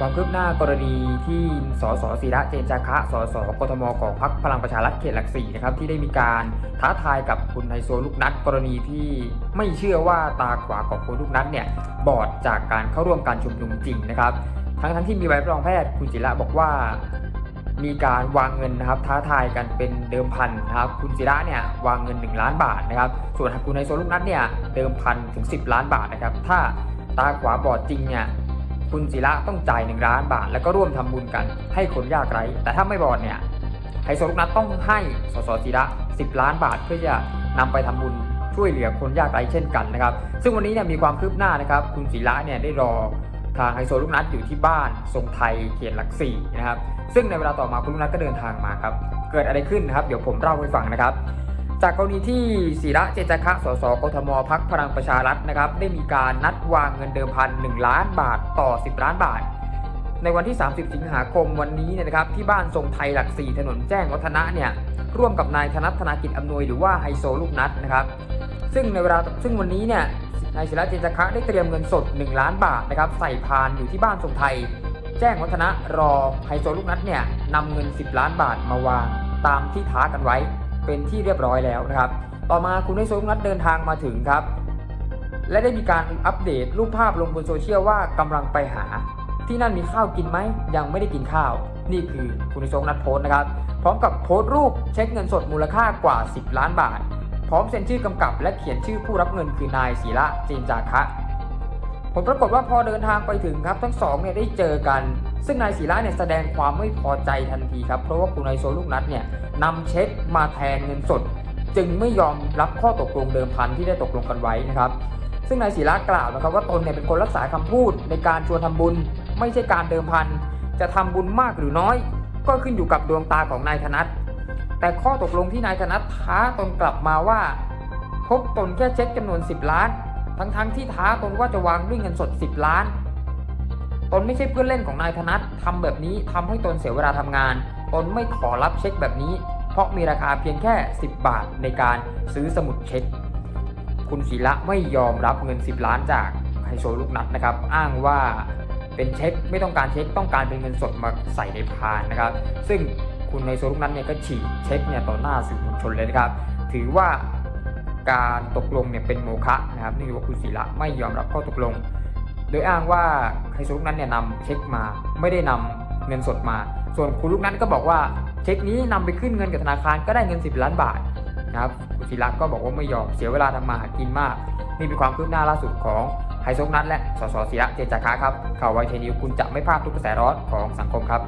ความคืบหน้ากรณีที่สสศิระเจนจาคะสสกทมของพรรคพลังประชารัฐเขตหลักสี่นะครับที่ได้มีการท้าทายกับคุณไฮโซลูกนัดกรณีที่ไม่เชื่อว่าตาขวาของคุณลูกนัดเนี่ยบอดจากการเข้าร่วมการชุมนุมจริงนะครับ ทั้งทั้งที่มีใบรับรองแพทย์คุณศิระบอกว่า มีการวางเงินนะครับท้าทายกันเป็นเดิมพันนะครับคุณศิระเนี่ยวางเงิน 1 ล้านบาทนะครับส่วนคุณไฮโซลูกนัดเนี่ยเดิมพันถึง 10 ล้านบาทนะครับถ้าตาขวาบอดจริงเนี่ย คุณศิระต้องจ่าย1ล้านบาท แล้วก็ร่วมทำบุญกันให้คนยากไร้ แต่ถ้าไม่บอดเนี่ยไฮโซลูกนัดต้องให้สสศิระ 10 ล้านบาท เพื่อจะนำไปทำบุญช่วยเหลือคนยากไร้เช่นกันนะครับ ซึ่งวันนี้เนี่ยมีความคืบหน้านะครับ คุณศิระเนี่ยได้รอทางไฮโซลูกนัดอยู่ที่บ้านทรงไทยเขตหลักสี่นะครับ ซึ่งในเวลาต่อมาคุณลูกนัดก็เดินทางมาครับ เกิดอะไรขึ้นนะครับ เดี๋ยวผมเล่าให้ฟังนะครับ จากกรณีที่ศิระเจจคะสสกทมพักพลังประชารัฐนะครับ ได้มีการนัดวางเงินเดิมพัน 1 ล้านบาทต่อ 10 ล้านบาท ในวันที่ 30 สิงหาคมวันนี้เนี่ยนะครับที่บ้านทรงไทยหลักสี่ถนนแจ้งวัฒนะเนี่ยร่วมกับนายธนัทธนากิจอำนวยหรือว่าไฮโซลูกนัดนะครับ ซึ่งในเวลาซึ่งวันนี้เนี่ยนายศิระเจจคะได้เตรียมเงินสด 1 ล้านบาทนะครับใส่พานอยู่ที่บ้านทรงไทย แจ้งวัฒนะรอไฮโซลูกนัดเนี่ยนำเงิน 10 ล้านบาทมาวางตามที่ท้ากันไว้ เป็นที่เรียบร้อยแล้วนะครับ ต่อมาคุณไฮโซลนัดเดินทางมาถึงครับ และได้มีการอัปเดตรูปภาพลงบนโซเชียลว่ากำลังไปหา ที่นั่นมีข้าวกินไหมยังไม่ได้กินข้าว นี่คือคุณไฮโซลนัดโพสนะครับ พร้อมกับโพสต์รูปเช็คเงินสดมูลค่ากว่า 10 ล้านบาท พร้อมเซ็นชื่อกำกับและเขียนชื่อผู้รับเงินคือนายศิระเจนจาคะ ผลปรากฏว่าพอเดินทางไปถึงครับทั้งสองเนี่ยได้เจอกัน ซึ่งนายศิระเนี่ยแสดงความไม่พอใจทันทีครับเพราะว่าคุณนายโซลูกนัดเนี่ยนำเช็คมาแทนเงินสด จึงไม่ยอมรับข้อตกลงเดิมพันที่ได้ตกลงกันไว้นะครับซึ่งนายศิระกล่าวนะครับว่าตนเนี่ยเป็นคนรักษาคำพูดในการชวนทำบุญ ไม่ใช่การเดิมพันจะทำบุญมากหรือน้อย ก็ขึ้นอยู่กับดวงตาของนายธนัทแต่ข้อตกลงที่นายธนัทท้าตนกลับมาว่า พบตนแค่เช็คจำนวน 10 ล้าน ทั้งๆที่ท้าตนว่าจะวางด้วยเงินสด 10 ล้าน ตนไม่ใช่เพื่อนเล่นของนายธนัททำแบบนี้ทำให้ตนเสียเวลาทำงาน ตนไม่ขอรับเช็คแบบนี้ เพราะมีราคาเพียงแค่ 10 บาทในการซื้อสมุดเช็ค คุณศิระไม่ยอมรับเงิน 10 ล้านจากไฮโซลูกนัดนะครับ อ้างว่าเป็นเช็คไม่ต้องการเช็คต้องการเป็นเงินสดมาใส่ในพานนะครับ ซึ่งคุณไฮโซลูกนัดเนี่ยก็ฉีกเช็คเนี่ยต่อหน้าสื่อมวลชนเลยนะครับ ถือว่า การตกลงเนี่ยเป็นโมฆะนะครับนี่ว่าคุณศิระไม่ยอมรับข้อตกลง โดยอ้างว่าไฮโซลูกนัดเนี่ยนำเช็คมาไม่ได้นำเงินสดมา ส่วนคุณลูกนัดก็บอกว่าเช็คนี้นำไปขึ้นเงินกับธนาคารก็ได้เงิน 10 ล้านบาทนะครับคุณศิระก็บอกว่าไม่ยอมเสียเวลาทำมาหากินมาก นี่เป็นความคืบหน้าล่าสุดของไฮโซลูกนัดและสสศิระเจนจาคะครับข่าวไวเทนิวคุณจะไม่พลาดทุกกระแสร้อนของสังคมครับ